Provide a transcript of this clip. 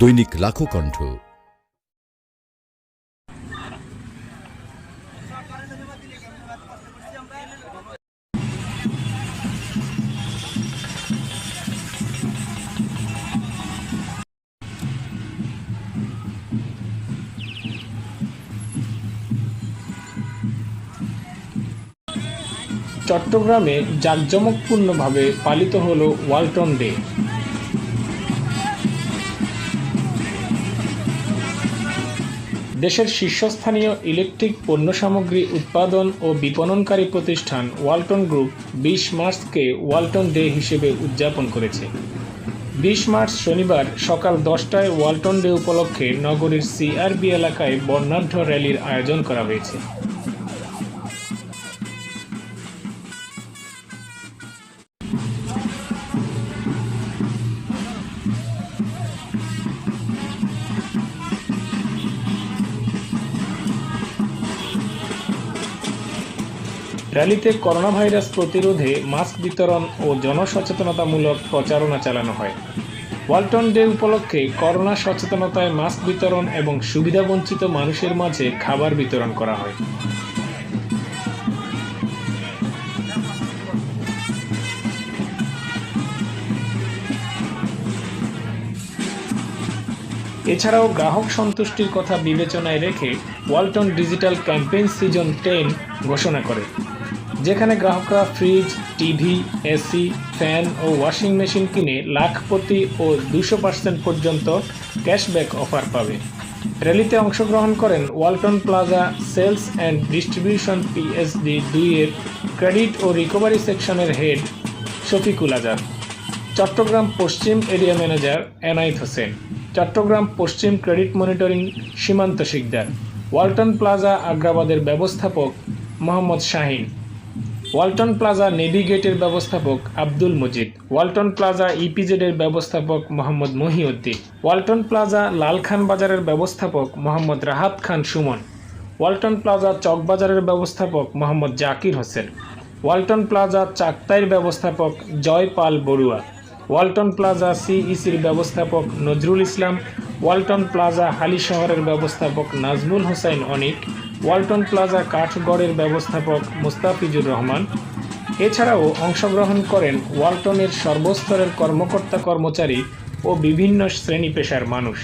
দৈনিক লাখো কণ্ঠ। চট্টগ্রামে জাঁকজমকপূর্ণভাবে পালিত হলো ওয়ালটন ডে। দেশের শীর্ষস্থানীয় ইলেকট্রিক পণ্য সামগ্রী উৎপাদন ও বিপণনকারী প্রতিষ্ঠান ওয়ালটন গ্রুপ বিশ মার্চকে ওয়ালটন ডে হিসেবে উদযাপন করেছে। বিশ মার্চ শনিবার সকাল দশটায় ওয়ালটন ডে উপলক্ষে নগরীর সিআরবি এলাকায় বর্ণাঢ্য র্যালির আয়োজন করা হয়েছে। র্যালিতে করোনা ভাইরাস প্রতিরোধে মাস্ক বিতরণ ও জনসচেতনতামূলক প্রচারণা চালানো হয়। ওয়ালটন ডে উপলক্ষে করোনা সচেতনতায় মাস্ক বিতরণ এবং সুবিধাবঞ্চিত মানুষের মাঝে খাবার বিতরণ করা হয়। এছাড়াও গ্রাহক সন্তুষ্টির কথা বিবেচনায় রেখে Walton digital campaign season ten ঘোষণা করে। যেখানে গ্রাহকরা ফ্রিজ টিভি এসি ফ্যান ও ওয়াশিং মেশিন কিনে লাখপতি ও দুশো পার্সেন্ট পর্যন্ত ক্যাশব্যাক অফার পাবে। র্যালিতে অংশগ্রহণ করেন Walton plaza sales and distribution PSD দুইয়ের ক্রেডিট ও রিকভারি সেকশনের হেড শফিকুল আজাদ। চট্টগ্রাম পশ্চিম এরিয়া ম্যানেজার এনায়েত হোসেন। চট্টগ্রাম পশ্চিম credit monitoring Simanta Sikdar. Walton plaza আগ্রাবাদের ব্যবস্থাপক মোহাম্মদ শাহিন। ওয়ালটন প্লাজা নেভিগেটের ব্যবস্থাপক আব্দুল মজিদ, ওয়ালটন প্লাজা ইপিজেড এর ব্যবস্থাপক মোহাম্মদ মহিউদ্দিন, ওয়ালটন প্লাজা লালখান বাজারের ব্যবস্থাপক মোহাম্মদ রাহাত খান সুমন, ওয়ালটন প্লাজা চকবাজারের ব্যবস্থাপক মোহাম্মদ জাকির হোসেন, ওয়ালটন প্লাজা চাকতাইয়ের ব্যবস্থাপক জয় পাল বড়ুয়া, ওয়ালটন প্লাজা সিইসির ব্যবস্থাপক নজরুল ইসলাম ওয়ালটন প্লাজা হালি শহরের ব্যবস্থাপক নাজমুল হোসাইন অনিক, ওয়ালটন প্লাজা কাঠগড়ের ব্যবস্থাপক মুস্তাফিজুর রহমান। এছাড়াও অংশগ্রহণ করেন ওয়ালটনের সর্বস্তরের কর্মকর্তা কর্মচারী ও বিভিন্ন শ্রেণি পেশার মানুষ।